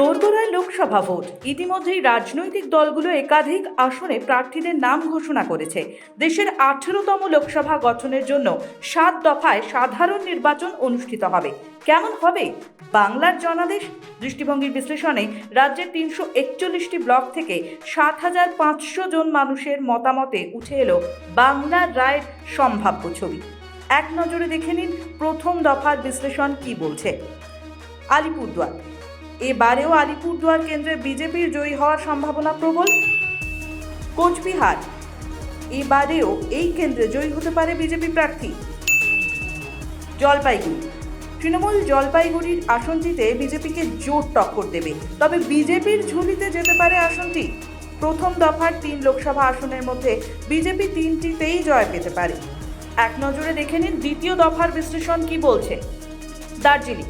দোরগোড়ায় লোকসভা ভোট। ইতিমধ্যেই রাজনৈতিক দলগুলো একাধিক আসনে প্রার্থীদের নাম ঘোষণা করেছে। দেশের আঠেরোতম লোকসভা গঠনের জন্য সাত দফায় সাধারণ নির্বাচন অনুষ্ঠিত হবে। কেমন হবে? বাংলার জনাদেশ? দৃষ্টিভঙ্গির বিশ্লেষণে রাজ্যের তিনশো একচল্লিশটি ব্লক থেকে সাত হাজার পাঁচশো জন মানুষের মতামতে উঠে এলো বাংলার রায়ের সম্ভাব্য ছবি। এক নজরে দেখে নিন প্রথম দফার বিশ্লেষণ কি বলছে। আলিপুরদুয়ার। এবারেও আলিপুরদুয়ার কেন্দ্রে বিজেপির জয়ী হওয়ার সম্ভাবনা প্রবল। কোচবিহার, এবারেও এই কেন্দ্রে জয়ী হতে পারে বিজেপি প্রার্থী। জলপাইগুড়ি, তৃণমূল জলপাইগুড়ির আসনটিতে বিজেপিকে জোর টক্কর দেবে। তবে বিজেপির ঝুলিতে যেতে পারে আসনটি। প্রথম দফার তিন লোকসভা আসনের মধ্যে বিজেপি তিনটিতেই জয় পেতে পারে। এক নজরে দেখে নিন দ্বিতীয় দফার বিশ্লেষণ কি বলছে। দার্জিলিং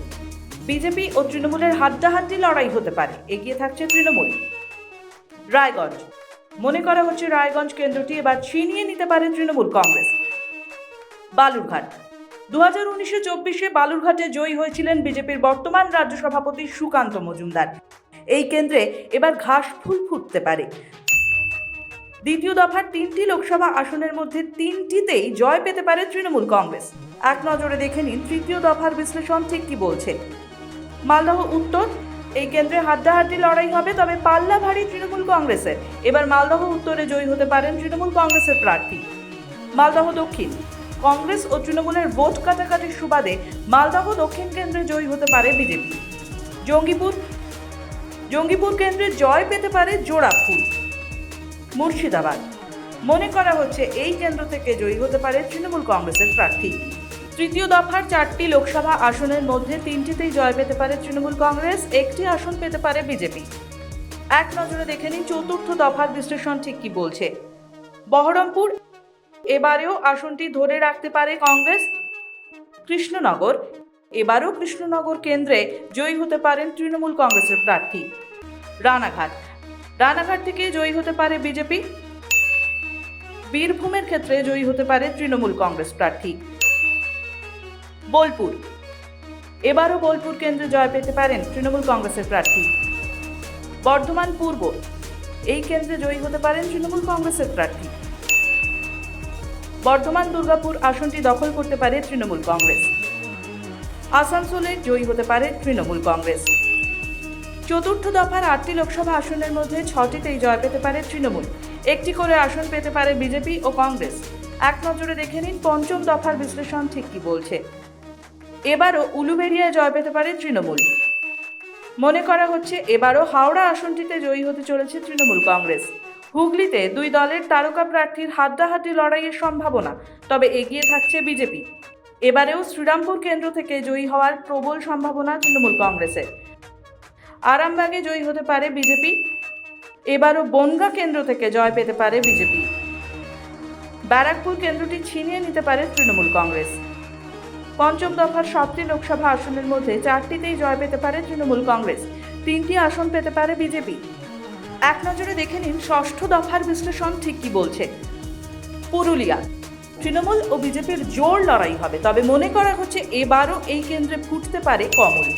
বিজেপি ও তৃণমূলের হাড্ডাহাড্ডি লড়াই হতে পারে। এগিয়ে থাকছে তৃণমূল। রায়গঞ্জ। মনে করা হচ্ছে রায়গঞ্জ কেন্দ্রটি এবার ছিনিয়ে নিতে পারে তৃণমূল কংগ্রেস। বালুরঘাট। দু হাজার উনিশে চব্বিশে বালুরঘাটে জয়ী হয়েছিলেন বিজেপির বর্তমান রাজ্য সভাপতি সুকান্ত মজুমদার। এই কেন্দ্রে এবার ঘাস ফুল ফুটতে পারে। দ্বিতীয় দফার তিনটি লোকসভা আসনের মধ্যে তিনটিতেই জয় পেতে পারে তৃণমূল কংগ্রেস। এক নজরে দেখে নিন তৃতীয় দফার বিশ্লেষণ ঠিক কি বলছে। মালদহ উত্তর। এই কেন্দ্রে হাড্ডাহাড্ডি লড়াই হবে, তবে পাল্লা ভারী তৃণমূল কংগ্রেসের। এবার মালদহ উত্তরে জয়ী হতে পারেন তৃণমূল কংগ্রেসের প্রার্থী। মালদহ দক্ষিণ। কংগ্রেস ও তৃণমূলের ভোট কাটাকাটির সুবাদে মালদহ দক্ষিণ কেন্দ্রে জয়ী হতে পারে বিজেপি। জঙ্গিপুর। জঙ্গিপুর কেন্দ্রে জয় পেতে পারে জোড়াফুল। মুর্শিদাবাদ। মনে করা হচ্ছে এই কেন্দ্র থেকে জয়ী হতে পারে তৃণমূল কংগ্রেসের প্রার্থী। তৃতীয় দফার চারটি লোকসভা আসনের মধ্যে তিনটিতেই জয় পেতে পারে তৃণমূল কংগ্রেস, একটি আসন পেতে পারে বিজেপি। এক নজরে দেখে নিন চতুর্থ দফার বিশ্লেষণ ঠিক কি বলছে। বহরমপুর, এবারেও আসনটি ধরে রাখতে পারে কংগ্রেস। কৃষ্ণনগর, এবারও কৃষ্ণনগর কেন্দ্রে জয়ী হতে পারেন তৃণমূল কংগ্রেসের প্রার্থী। রানাঘাট রানাঘাট থেকে জয়ী হতে পারে বিজেপি। বীরভূমের ক্ষেত্রে জয়ী হতে পারে তৃণমূল কংগ্রেস প্রার্থী। বোলপুর। এবারও বোলপুর কেন্দ্রে জয় পেতে পারেন তৃণমূল কংগ্রেসের প্রার্থী। বর্ধমান পূর্ব, এই কেন্দ্রে জয়ী হতে পারেন তৃণমূল কংগ্রেসের প্রার্থী। বর্ধমান দুর্গাপুর আসনটি দখল করতে পারে তৃণমূল কংগ্রেস। আসানসোলে জয়ী হতে পারে তৃণমূল কংগ্রেস। চতুর্থ দফার আটটি লোকসভা আসনের মধ্যে ছটিতেই জয় পেতে পারে তৃণমূল। একটি করে আসন পেতে পারে বিজেপি ও কংগ্রেস। এক নজরে দেখে নিন পঞ্চম দফার বিশ্লেষণ ঠিক কি বলছে। এবারও উলুবেড়িয়ায় জয় পেতে পারে তৃণমূল। মনে করা হচ্ছে এবারও হাওড়া আসনটিতে জয়ী হতে চলেছে তৃণমূল কংগ্রেস। হুগলিতে দুই দলের তারকা প্রার্থীর হাড্ডাহাড্ডি লড়াইয়ের সম্ভাবনা, তবে এগিয়ে থাকছে বিজেপি। এবারেও শ্রীরামপুর কেন্দ্র থেকে জয়ী হওয়ার প্রবল সম্ভাবনা তৃণমূল কংগ্রেসের। আরামবাগে জয়ী হতে পারে বিজেপি। এবারও বনগা কেন্দ্র থেকে জয় পেতে পারে বিজেপি। ব্যারাকপুর কেন্দ্রটি ছিনিয়ে নিতে পারে তৃণমূল কংগ্রেস। পঞ্চম দফার সাতটি লোকসভা আসনের মধ্যে চারটিতেই জয় পেতে পারে তৃণমূল কংগ্রেস। তিনটি আসন পেতে পারে বিজেপি। এক নজরে দেখে নিন ষষ্ঠ দফার বিশ্লেষণ ঠিক কি বলছে। পুরুলিয়া। তৃণমূল ও বিজেপির জোর লড়াই হবে, তবে মনে করা হচ্ছে এবারও এই কেন্দ্রে ফুটতে পারে কমল।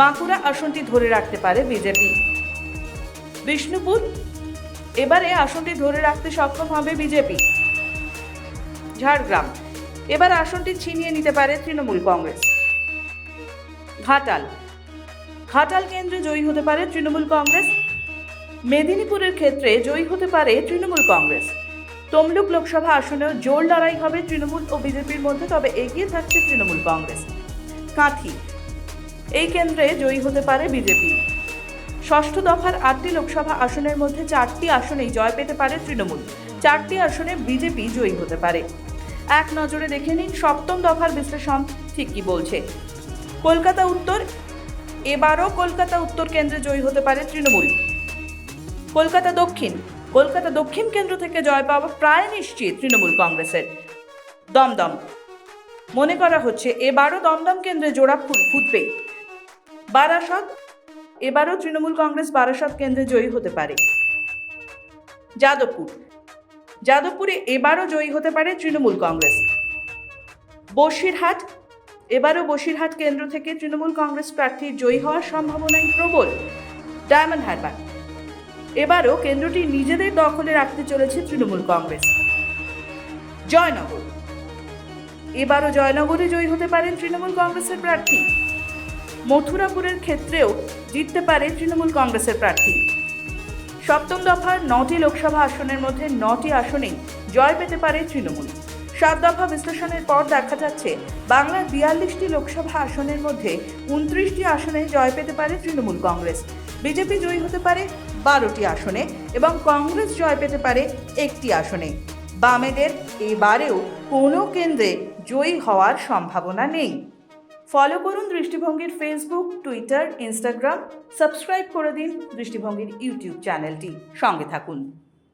বাঁকুড়া আসনটি ধরে রাখতে পারে বিজেপি। বিষ্ণুপুর, এবারে আসনটি ধরে রাখতে সক্ষম হবে বিজেপি। ঝাড়গ্রাম। এবার আসনটি ছিনিয়ে নিতে পারে তৃণমূল কংগ্রেস। ঘাটাল। ঘাটাল কেন্দ্রে জয়ী হতে পারে তৃণমূল কংগ্রেস। মেদিনীপুরের ক্ষেত্রে জয়ী হতে পারে তৃণমূল কংগ্রেস। তমলুক লোকসভা আসনেও জোর লড়াই হবে তৃণমূল ও বিজেপির মধ্যে, তবে এগিয়ে থাকছে তৃণমূল কংগ্রেস। কাঁথি। এই কেন্দ্রে জয়ী হতে পারে বিজেপি। ষষ্ঠ দফার আটটি লোকসভা আসনের মধ্যে চারটি আসনেই জয় পেতে পারে তৃণমূল। চারটি আসনে বিজেপি জয়ী হতে পারে। এক নজরে দেখে নিন সপ্তম দফার বিশ্লেষণ ঠিক কি বলছে। কলকাতা উত্তর, এবারও কলকাতা উত্তর কেন্দ্রে জয়ী হতে পারে তৃণমূল। কলকাতা দক্ষিণ কলকাতা দক্ষিণ কেন্দ্র থেকে জয় পাওয়া প্রায় নিশ্চিত তৃণমূল কংগ্রেসের। দমদম, মনে করা হচ্ছে এবারও দমদম কেন্দ্রে জোড়া ফুটবে। বারাসত, এবারও তৃণমূল কংগ্রেস বারাসত কেন্দ্রে জয়ী হতে পারে। যাদবপুর যাদবপুরে এবারও জয়ী হতে পারে তৃণমূল কংগ্রেস। বসিরহাট, এবারও বসিরহাট কেন্দ্র থেকে তৃণমূল কংগ্রেস প্রার্থীর জয়ী হওয়ার সম্ভাবনাই প্রবল ডায়মন্ড হারবার। এবারও কেন্দ্রটি নিজেদের দখলে রাখতে চলেছে তৃণমূল কংগ্রেস। জয়নগর, এবারও জয়নগরে জয়ী হতে পারেন তৃণমূল কংগ্রেসের প্রার্থী। মথুরাপুরের ক্ষেত্রেও জিততে পারে তৃণমূল কংগ্রেসের প্রার্থী। সপ্তম দফার নটি লোকসভা আসনের মধ্যে নটি আসনেই জয় পেতে পারে তৃণমূল। সাত দফা বিশ্লেষণের পর দেখা যাচ্ছে, বাংলার বিয়াল্লিশটি লোকসভা আসনের মধ্যে উনত্রিশটি আসনে জয় পেতে পারে তৃণমূল কংগ্রেস। বিজেপি জয়ী হতে পারে বারোটি আসনে এবং কংগ্রেস জয় পেতে পারে একটি আসনে। বামেদের এবারেও কোনো কেন্দ্রে জয়ী হওয়ার সম্ভাবনা নেই। ফলো করুন দৃষ্টিভঙ্গির ফেসবুক টুইটার ইনস্টাগ্রাম সাবস্ক্রাইব করে দিন দৃষ্টিভঙ্গির ইউটিউব চ্যানেলটি সঙ্গে থাকুন।